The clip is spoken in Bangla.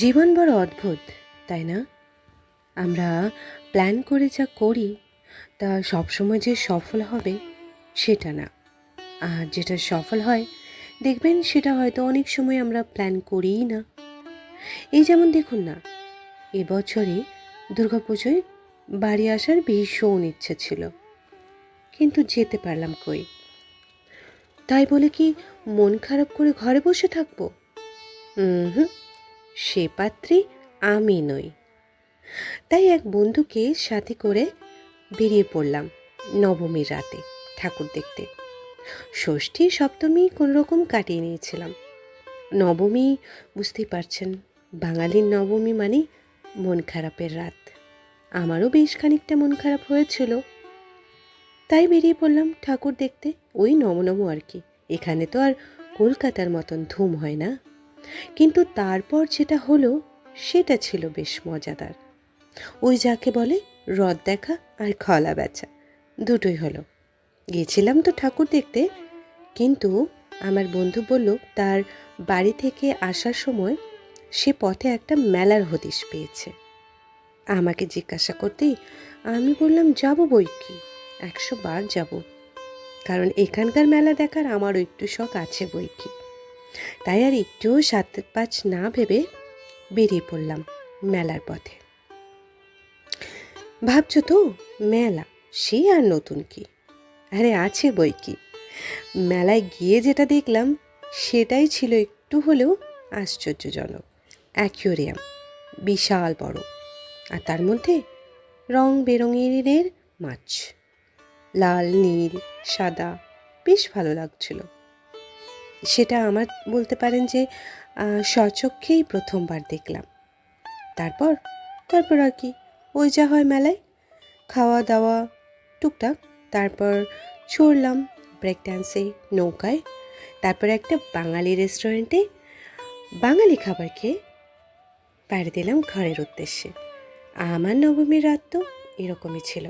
জীবন বড় অদ্ভুত, তাই না? আমরা প্ল্যান করে যা করি, তা সবসময় যে সফল হবে, সেটা না। আর যেটা সফল হয়, দেখবেন সেটা হয়তো অনেক সময় আমরা প্ল্যান করিই না। এই যেমন দেখুন না, এবছরে দুর্গাপুজোয় বাড়ি আসার ভীষণ ইচ্ছে ছিল, কিন্তু যেতে পারলাম কই? তাই বলে কি মন খারাপ করে ঘরে বসে থাকব? হুম সে পাত্রী আমি নই। তাই এক বন্ধুকে সাথে করে বেরিয়ে পড়লাম নবমীর রাতে ঠাকুর দেখতে। ষষ্ঠী সপ্তমী কোনোরকম কাটিয়ে নিয়েছিলাম। নবমী বুঝতেই পারছেন, বাঙালির নবমী মানে মন খারাপের রাত। আমারও বেশ খানিকটা মন খারাপ হয়েছিল। তাই বেরিয়ে পড়লাম ঠাকুর দেখতে, ওই নমনম আর কি। এখানে তো আর কলকাতার মতন ধুম হয় না। কিন্তু তারপর যেটা হলো, সেটা ছিল বেশ মজাদার। ওই যাকে বলে হ্রদ দেখা আর খলা বেচা, দুটোই হলো। গিয়েছিলাম তো ঠাকুর দেখতে, কিন্তু আমার বন্ধু বলল, তার বাড়ি থেকে আসার সময় সে পথে একটা মেলার হদিশ পেয়েছে। আমাকে জিজ্ঞাসা করতেই আমি বললাম, যাব বই কি? একশো বার যাব। কারণ এখানকার মেলা দেখার আমারও একটু শখ আছে বই কি? তাই আর একটুও সাত পাঁচ না ভেবে বেরিয়ে পড়লাম মেলার পথে। ভাবছ তো, মেলা, সে আর নতুন কি? আরে আছে বই কি? মেলায় গিয়ে যেটা দেখলাম, সেটাই ছিল একটু হলেও আশ্চর্যজনক। অ্যাকিউরিয়াম, বিশাল বড়, আর তার মধ্যে রং বেরঙের মাছ। লাল, নীল, সাদা, বেশ ভালো লাগছিল। সেটা আমার বলতে পারেন যে স্বচক্ষেই প্রথমবার দেখলাম। তারপর তারপর আর কি, ওই যা হয় মেলায়, খাওয়া দাওয়া, টুকটাক, তারপর চড়লাম ব্রেক ডান্সে নৌকায়, তারপর একটা বাঙালি রেস্টুরেন্টে বাঙালি খাবার খেয়ে পাড়ি দিলাম ঘরের উদ্দেশ্যে। আমার নবমীর রাত তো এরকমই ছিল।